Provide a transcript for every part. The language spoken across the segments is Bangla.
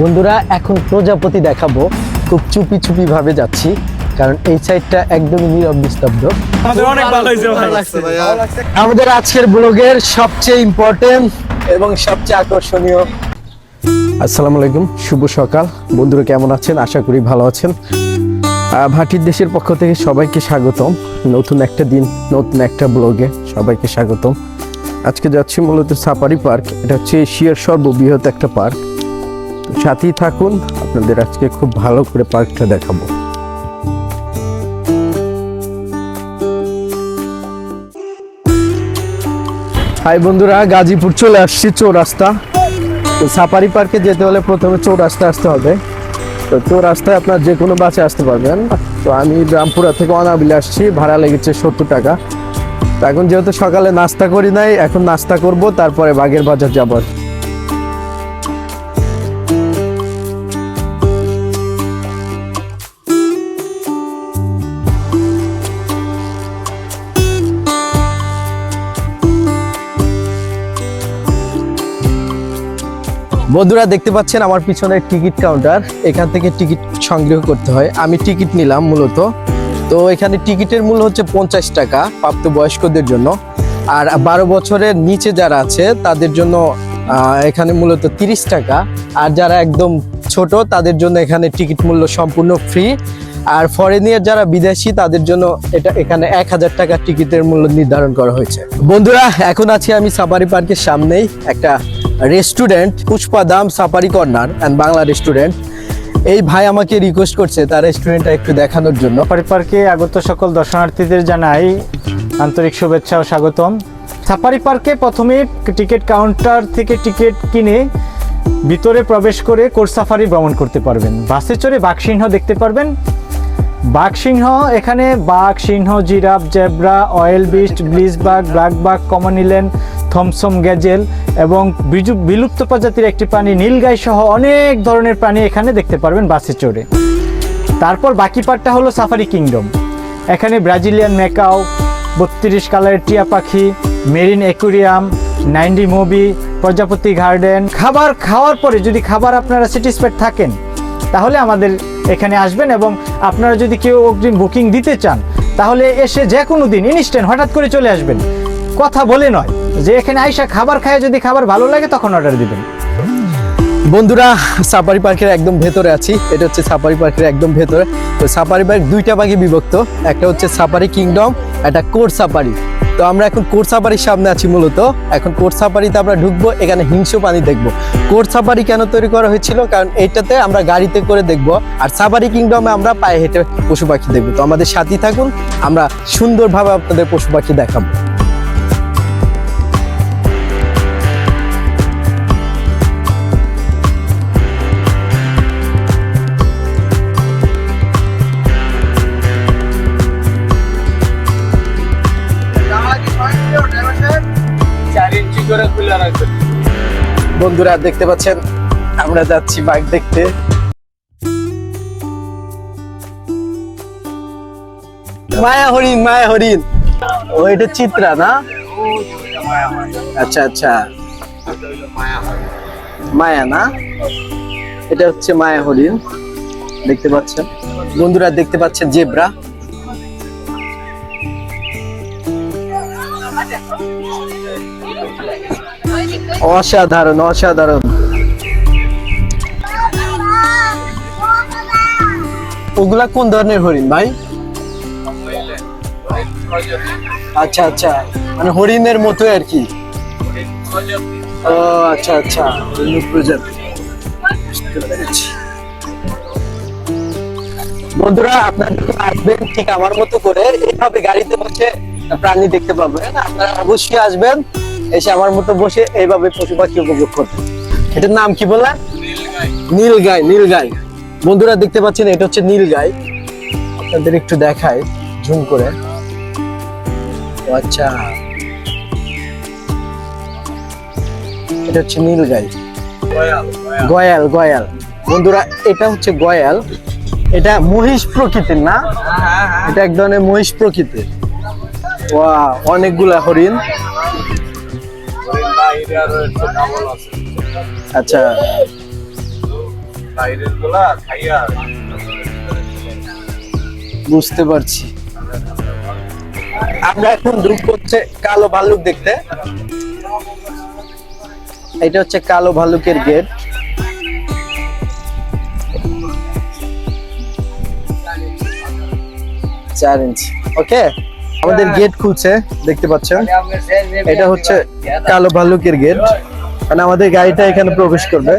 বন্ধুরা এখন প্রজাপতি দেখাবো। খুব চুপি চুপি ভাবে যাচ্ছি কারণ এই সাইডটা একদমই নীরব নিস্তব্ধ। আমাদের অনেক ভালো হয়েছে ভাই। আমাদের আজকের ব্লগের সবচেয়ে ইম্পর্টেন্ট এবং সবচেয়ে আকর্ষণীয়। আসসালামু আলাইকুম শুভ সকাল। বন্ধুরা কেমন আছেন? আশা করি ভালো আছেন। ভাটির দেশের পক্ষ থেকে সবাইকে স্বাগতম। নতুন একটা দিন নতুন একটা ব্লগে সবাইকে স্বাগতম। আজকে যাচ্ছি মূলত সাফারি পার্ক। এটা হচ্ছে এশিয়ার সর্ববৃহৎ একটা পার্ক। সাথেই থাকুন। আপনাদের আজকে খুব ভালো করে পার্কটা দেখাবো। হাই বন্ধুরা, গাজীপুর চলে আসছি চৌরাস্তা। তো সাফারি পার্কে যেতে হলে প্রথমে চৌরাস্তা আসতে হবে। তো চৌরাস্তায় আপনার যে কোনো বাসে আসতে পারবেন। তো আমি রামপুরা থেকে অনাবিলে আসছি, ভাড়া লেগেছে সত্তর টাকা। তো এখন যেহেতু সকালে নাস্তা করি নাই, এখন নাস্তা করব, তারপরে বাগের বাজার যাব বন্ধুরা দেখতে পাচ্ছেন আমার পিছনে টিকিট কাউন্টার। এখান থেকে টিকিট সংগ্রহ করতে হয়। আমি টিকিট নিলাম মূলত। তো এখানে টিকিটের মূল্য হচ্ছে পঞ্চাশ টাকা প্রাপ্তবয়স্কদের জন্য। আর বারো বছরের নিচে যারা আছে, তাদের জন্য এখানে মূলত তিরিশ টাকা। আর যারা একদম ছোট, তাদের জন্য এখানে টিকিট মূল্য সম্পূর্ণ ফ্রি আর ফরেনিয়ার যারা বিদেশি, তাদের জন্য এটা এখানে এক হাজার টাকা টিকিটের মূল্য নির্ধারণ করা হয়েছে। বন্ধুরা, এখন আছি আমি সাফারি পার্কের সামনেই একটা restaurant Pushpadam safari corner and Bangla restaurant. এই ভাই আমাকে রিকোয়েস্ট করছে তার রেস্টুরেন্টটা একটু দেখানোর জন্য। সাফারি পার্কে আগত সকল দর্শনার্থীদের জানাই আন্তরিক শুভেচ্ছা ও স্বাগতম। সাফারি পার্কে প্রথমে টিকিট কাউন্টার থেকে টিকিট কিনে ভিতরে প্রবেশ করে কোর্স সাফারি ভ্রমণ করতে পারবেন। বাসে চড়ে বাঘসিংহ দেখতে পারবেন। বাঘসিংহ, এখানে বাঘ সিংহ জিরাফ, জেব্রা, অয়েল বিস্ট ব্লিচ বাঘ ব্ল্যাক বাঘ কমনিলেন থমসম গ্যাজেল এবং বিলুপ্ত প্রজাতির একটি প্রাণী, নীলগাই সহ অনেক ধরনের প্রাণী এখানে দেখতে পারবেন বাসে চড়ে। তারপর বাকি পার্টটা হলো সাফারি কিংডম। এখানে ব্রাজিলিয়ান মেকাও বত্রিশ কালারের টিয়া পাখি, marine aquarium nine D movie, প্রজাপতি গার্ডেন। খাবার খাওয়ার পরে যদি খাবার আপনারা স্যাটিসফাইড থাকেন, তাহলে আমাদের এখানে আসবেন এবং আপনারা যদি কেউ অগ্রিম বুকিং দিতে চান, তাহলে এসে যে কোনো দিন ইনস্ট্যান্ট হঠাৎ করে চলে আসবেন। কথা বলে নয়, যে এখানে আইসা খাবার খায়, যদি খাবার ভালো লাগে তখন অর্ডার দিবেন। বন্ধুরা সাফারি পার্কের একদম ভেতরে আছি। এটা হচ্ছে সাফারি পার্কের একদম ভেতরে। তো সাফারি পার্ক দুইটা ভাগে বিভক্ত। একটা হচ্ছে সাফারি কিংডম, একটা কোর সাফারি তো আমরা এখন কোরসাপাড়ির সামনে আছি মূলত। এখন কোরসাপাড়িতে আমরা ঢুকবো, এখানে হিংস্র পানি দেখব। কোরসাপাড়ি কেন তৈরি করা হয়েছিল? কারণ এটাতে আমরা গাড়িতে করে দেখব। আর সাফারি কিংডমে আমরা পায়ে হেঁটে পশু পাখি দেখব। তো আমাদের সাথেই থাকুন, আমরা সুন্দরভাবে আপনাদের পশু পাখি দেখাবো। বন্ধুরা, দেখতে পাচ্ছেন? আমরা যাচ্ছি বাইক দেখতে। মায়া হরিণ মায়া হরিণ। ও, এটা চিত্রা, না? আচ্ছা আচ্ছা। মায়া না? এটা হচ্ছে মায়া হরিণ। দেখতে পাচ্ছেন? বন্ধুরা, দেখতে পাচ্ছেন জেব্রা। অসাধারণ অসাধারণ। ওগুলা কোন ধরনের হরিণ ভাই? আচ্ছা আচ্ছা। মানে হরিণের মতো আর কি। ও আচ্ছা আচ্ছা। প্রজাতি। বন্ধুরা, আপনারা আসবেন ঠিক আমার মতো করে। এইভাবে গাড়িতে বসে প্রাণী দেখতে পাবেন। আপনারা অবশ্যই আসবেন। এসে আমার মতো বসে এইভাবে পশু পাখি উপভোগ করবেন এটার নাম কি বললেন নীল গাই নীল গাই বন্ধুরা দেখতে পাচ্ছেন এটা হচ্ছে নীল গাই আপনাদের একটু দেখায় ঝুম করে। আচ্ছা। এটা হচ্ছে নীল গাই গয়াল। গয়াল বন্ধুরা এটা হচ্ছে গয়াল। এটা মহিষ প্রকৃতির না? এটা এক ধরনের মহিষ প্রকৃতির। ওয়া অনেকগুলা হরিণ। আচ্ছা। বাইরেরগুলা খাইয়া বুঝতে পারছি। আমরা এখন ঢুক হচ্ছে কালো ভাল্লুক দেখতে। এটা হচ্ছে কালো ভাল্লুকের গেট। চার ইঞ্চি। ওকে? আমাদের গেট খুলছে, দেখতে পাচ্ছেন। এটা হচ্ছে কালো ভাল্লুকের গেট মানে আমাদের গাড়িটা এখানে প্রবেশ করবে।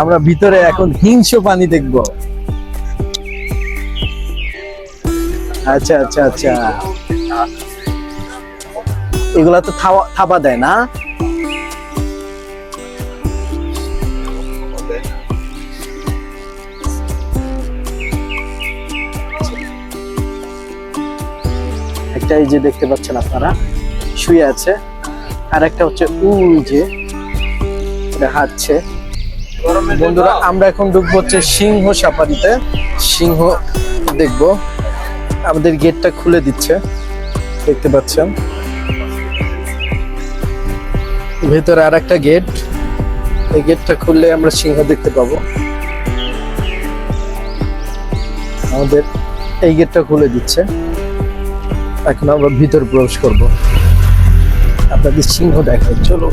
আমরা ভিতরে এখন হিংস্র পানি দেখব। আচ্ছা আচ্ছা আচ্ছা। এগুলা তো থাবা থাবা দেয় না? একটা এই যে দেখতে পাচ্ছেন আপনারা, শুয়ে আছে। আর একটা হচ্ছে উই যে হাঁটছে। বন্ধুরা, আমরা এখন ঢুকবো হচ্ছে সিংহ সাফারিতে সিংহ দেখব। আমাদের গেটটা খুলে দিচ্ছে, দেখতে পাচ্ছেন। ভেতরে আর একটা গেট। এই গেটটা খুললে আমরা সিংহ দেখতে পাবো। আমাদের এই গেটটা খুলে দিচ্ছে। এখন আমরা ভিতরে প্রবেশ করব। আপনাদের সিংহ দেখাই, চলো।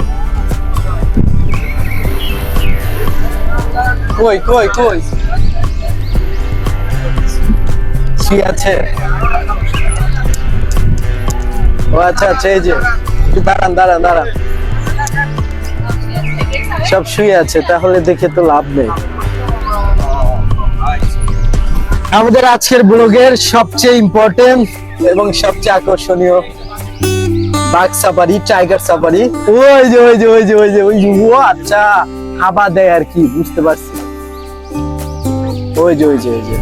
কই কই কই? শুয়ে আছে? ও আচ্ছা আচ্ছা এই যে দাঁড়ান দাঁড়ান দাঁড়ান। সব শুয়ে আছে, তাহলে দেখে তো লাভ নেই। আমাদের আজকের ব্লগের সবচেয়ে ইম্পর্টেন্ট এবং সবচেয়ে আকর্ষণীয় বাঘ সাফারি টাইগার সাফারি। ওই যে ওই যে ওই যে ওই যে ওই যে ও আচ্ছা হাবা দেয় আর কি বুঝতে পারছি। ওই যে ওই যে ওই যে।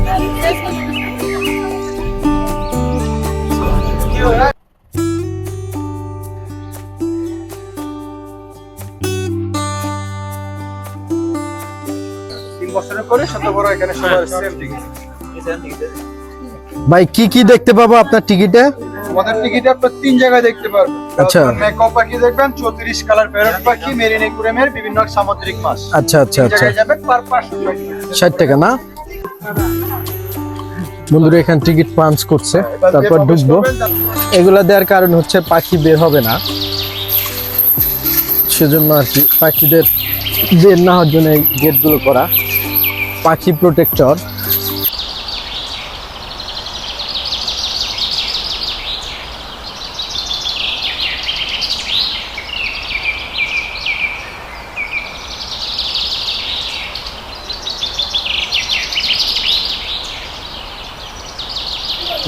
তিন বছরের করে শত বড় এখানে সবার সেম টিকিট ভাই কি কি দেখতে পাবো আপনার টিকিটে? আমাদের টিকিটে আপনার তিন জায়গায় দেখতে পারবেন। আচ্ছা। মেকআপ পাখি দেখবেন চৌত্রিশ কালার প্যারট পাখি মেরিন একুরেমের বিভিন্ন সামুদ্রিক মাছ। আচ্ছা আচ্ছা আচ্ছা। যাবেন পার টাকা না? বন্ধুরা এখানে টিকিট পাঞ্চ করছে তারপর ঢুকবো। এগুলা দেওয়ার কারণ হচ্ছে পাখি বের হবে না। সেজন্য আর কি পাখিদের বের না হওয়ার জন্য এই গেটগুলো করা। পাখি প্রোটেক্টর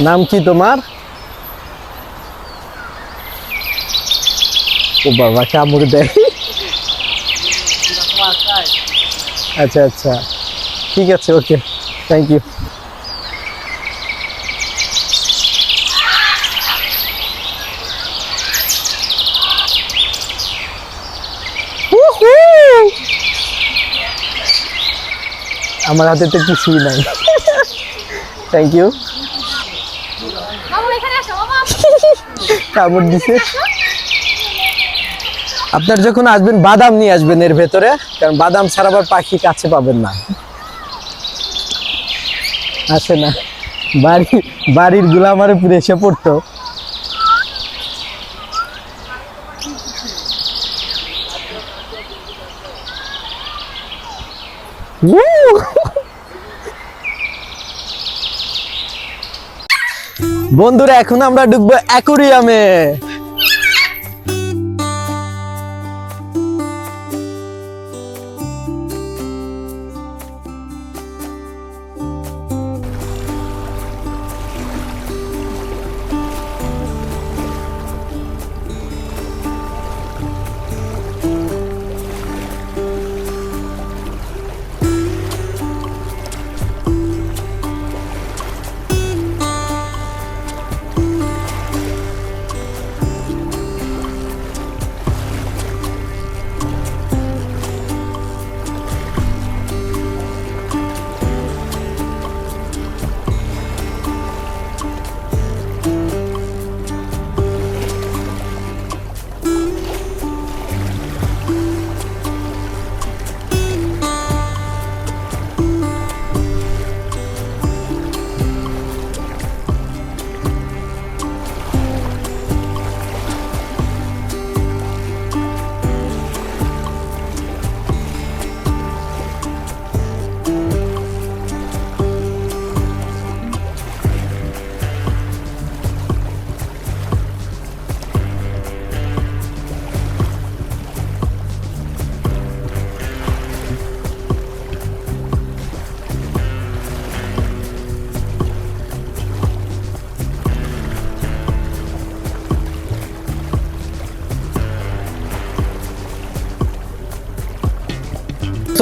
নাম কি তোমার? ও বাবা, কামড় দেয়। আচ্ছা আচ্ছা। ঠিক আছে, ওকে। থ্যাংক ইউ আমার হাতে তো কিছুই নাই। থ্যাংক ইউ মামু এখানে আসো মামা কামড় দিছে। আপনার যখন আসবেন, বাদাম নিয়ে আসবেন এর ভেতরে, কারণ বাদাম ছাড়া আবার পাখি কাছে পাবেন না। আসে না। বাড়ি, বাড়িরগুলা আমার উপরে এসে পড়তো। Woo! বন্ধুরা এখন আমরা ডুববো অ্যাকুরিয়ামে।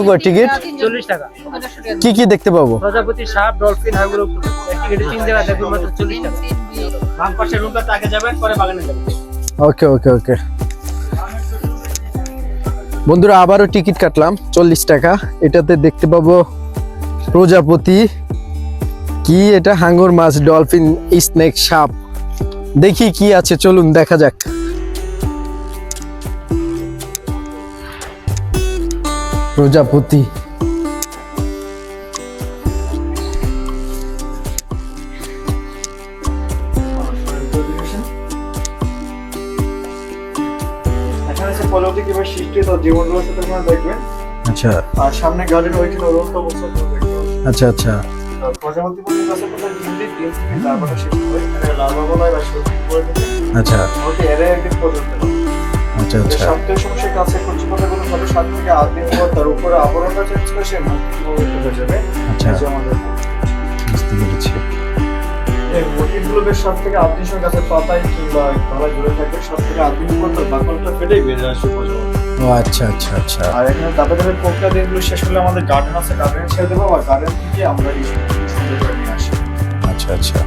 করে টিকিট চল্লিশ টাকা। কি কি দেখতে পাবো? প্রজাপতি সাপ ডলফিন হাগুলো টিকিটে তিন জায়গা দেখুন মাত্র চল্লিশ টাকা। বাম পাশে রুমটাতে আগে যাবেন পরে বাগানে যাবেন। ওকে ওকে ওকে। বন্ধুরা আবারও টিকিট কাটলাম চল্লিশ টাকা। এটাতে দেখতে পাবো প্রজাপতি। কি এটা? হাঙ্গর মাছ ডলফিন স্নেক সাপ। দেখি কি আছে চলুন দেখা যাক। দেখবেন। আচ্ছা। আর সামনে গার্ডেন ওইখানে উড়ন্ত অবস্থা। আচ্ছা আচ্ছা। আর প্রজাপতি বলে গাছে কোথায় ডিম দিই ডিম থেকে লার্ভাটা শেষ হয়। লার্ভা বলা হয় বা সত্যি করে আচ্ছা। ওকে এরে একদিন পর্যন্ত আচ্ছা আচ্ছা। সমস্যা কাছে কচি পাতাগুলো সবে সাত থেকে আট দিন পর তার উপরে আবরণটা চেঞ্জ করে সে মুক্তি হয়ে যাবে আচ্ছা। আমাদের বুঝতে পেরেছি। এই মোটিভগুলো বেশ সাত থেকে আট সময় পাতায় কিংবা তলায় জুড়ে থাকবে সাত থেকে আট দিন পর তার বাকলটা ফেটেই ও আচ্ছা আচ্ছা আচ্ছা। আর এখানে ধাপে ধাপে প্রক্রিয়া দিনগুলো শেষ হলে আমাদের গার্ডেন আছে গার্ডেনে ছেড়ে দেবো আর গার্ডেন থেকে আমরা এই সুন্দর করে নিয়ে আসি। আচ্ছা আচ্ছা।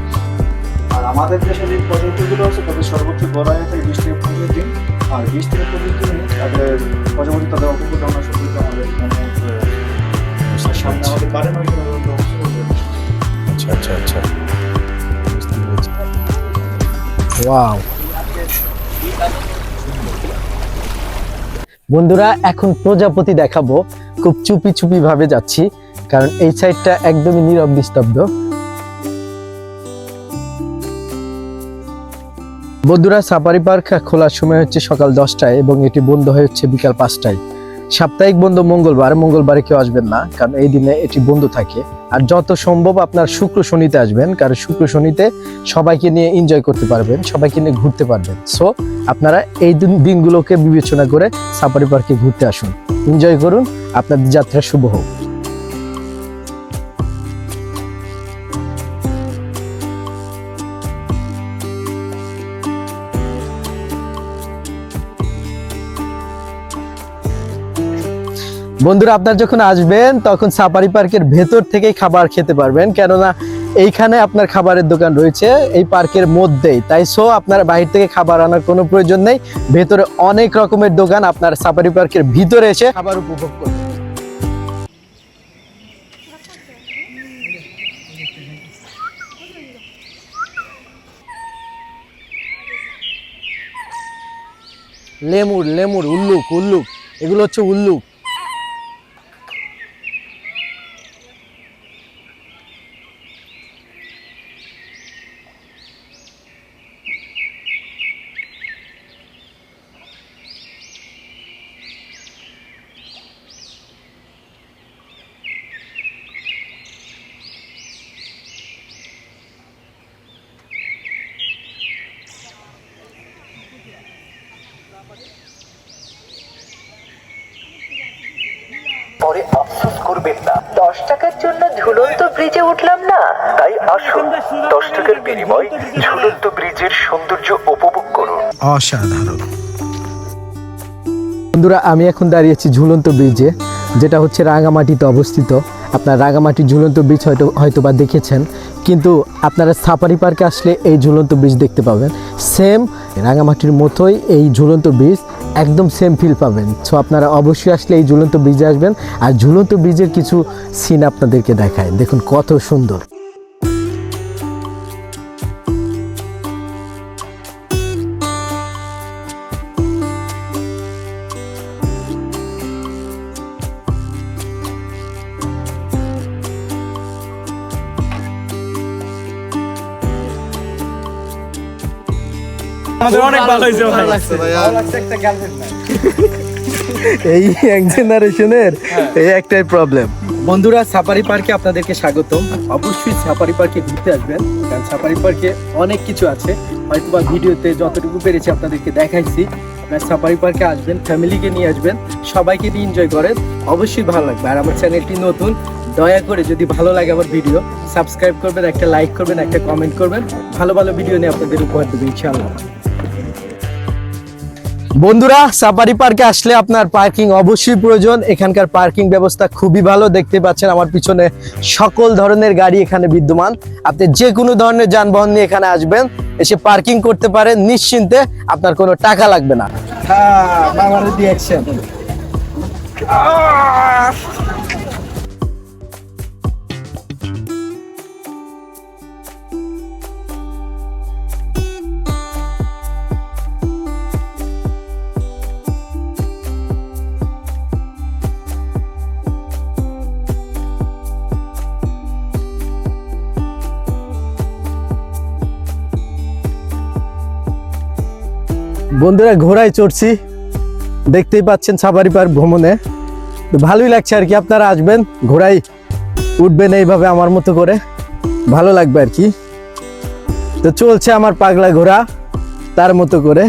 আর আমাদের দেশে যে প্রজাতিগুলো আছে তাদের সর্বোচ্চ গড়ায় থাকে বিশ থেকে পনেরো দিন। আর বিশ থেকে পঁচিশ দিন তাদের প্রজাপতি তাদের আমরা সত্যি আমাদের মনে সামনে আমাদের গার্ডেন ওইখানে উড়ন্ত অবস্থা করবে। আচ্ছা আচ্ছা আচ্ছা। ওয়াও। বন্ধুরা এখন প্রজাপতি দেখাবো। খুব চুপি চুপি ভাবে যাচ্ছি কারণ এই সাইডটা একদমই নীরব নিস্তব্ধ। বন্ধুরা, সাফারি পার্ক খোলার সময় হচ্ছে সকাল দশটায় এবং এটি বন্ধ হয়ে হচ্ছে বিকাল পাঁচটায়। সাপ্তাহিক বন্ধ মঙ্গলবার, মঙ্গলবারে কেউ আসবেন না, কারণ এই দিনে এটি বন্ধ থাকে। আর যত সম্ভব আপনার শুক্র শনিতে আসবেন, কারণ শুক্র শনিতে সবাইকে নিয়ে এনজয় করতে পারবেন, সবাইকে নিয়ে ঘুরতে পারবেন। সো আপনারা এই দিন দিনগুলোকে বিবেচনা করে সাফারি পার্কে ঘুরতে আসুন। এনজয় করুন, আপনাদের যাত্রা শুভ হোক। বন্ধুরা, আপনার যখন আসবেন, তখন সাফারি পার্কের ভেতর থেকেই খাবার খেতে পারবেন। কেননা, এইখানে আপনার খাবারের দোকান রয়েছে, এই পার্কের মধ্যেই। তাই সো আপনার বাইরে থেকে খাবার আনার কোনো প্রয়োজন নেই। ভেতরে অনেক রকমের দোকান আপনার সাফারি পার্কের ভিতরে এসে খাবার উপভোগ করবেন। লেমুর লেমুর, উল্লুক উল্লুক। এগুলো হচ্ছে উল্লুক। পরে আফসোস করবেন না। দশ টাকার জন্য ঝুলন্ত ব্রিজে উঠলাম না। তাই আসুন দশ টাকার বিনিময় ঝুলন্ত ব্রিজের সৌন্দর্য উপভোগ করুন। অসাধারণ। বন্ধুরা আমি এখন দাঁড়িয়েছি ঝুলন্ত ব্রিজে যেটা হচ্ছে রাঙামাটিতে অবস্থিত। আপনার রাঙামাটি ঝুলন্ত বীজ হয়তো হয়তো বা দেখেছেন। কিন্তু আপনারা সাফারি পার্কে আসলে এই ঝুলন্ত ব্রিজ দেখতে পাবেন। সেম রাঙামাটির মতোই এই ঝুলন্ত বীজ একদম সেম ফিল পাবেন। সো আপনারা অবশ্যই আসলে এই ঝুলন্ত ব্রিজে আসবেন। আর ঝুলন্ত ব্রিজের কিছু সিন আপনাদেরকে দেখায় দেখুন কত সুন্দর। আমাদের অনেক ভালো হয়েছে ভাই। এই এক জেনারেশনের এই একটাই প্রবলেম বন্ধুরা সাফারি পার্কে আপনাদেরকে স্বাগতম। অবশ্যই সাফারি পার্কে ঘুরতে আসবেন কারণ সাফারি পার্কে অনেক কিছু আছে। হয়তো বা ভিডিওতে যতটুকু পেরেছি আপনাদেরকে দেখাইছি। আপনার সাফারি পার্কে আসবেন ফ্যামিলিকে নিয়ে আসবেন সবাইকে নিয়ে এনজয় করেন। অবশ্যই ভালো লাগবে। আর আমার চ্যানেলটি নতুন দয়া করে যদি ভালো লাগে আমার ভিডিও সাবস্ক্রাইব করবেন একটা লাইক করবেন একটা কমেন্ট করবেন। ভালো ভালো ভিডিও নিয়ে আপনাদের উপহার দেবেন ইনশাআল্লাহ। বন্ধুরা সাফারি পার্কে আসলে আপনার পার্কিং অবশ্যই প্রয়োজন। এখানকার পার্কিং ব্যবস্থা খুবই ভালো। দেখতে পাচ্ছেন আমার পিছনে সকল ধরনের গাড়ি এখানে বিদ্যমান। আপনি যে কোনো ধরনের যানবাহন নিয়ে এখানে আসবেন এসে পার্কিং করতে পারেন। নিশ্চিন্তে আপনার কোনো টাকা লাগবে না। বন্ধুরা ঘোড়ায় চড়ছি। দেখতেই পাচ্ছেন সাফারি পার্ক ভ্রমণে। তো ভালোই লাগছে আর কি, আপনারা আসবেন, ঘোড়ায় উঠবেন এইভাবে আমার মতো করে। ভালো লাগবে আর কি। তো চলছে আমার পাগলা ঘোড়া, তার মতো করে।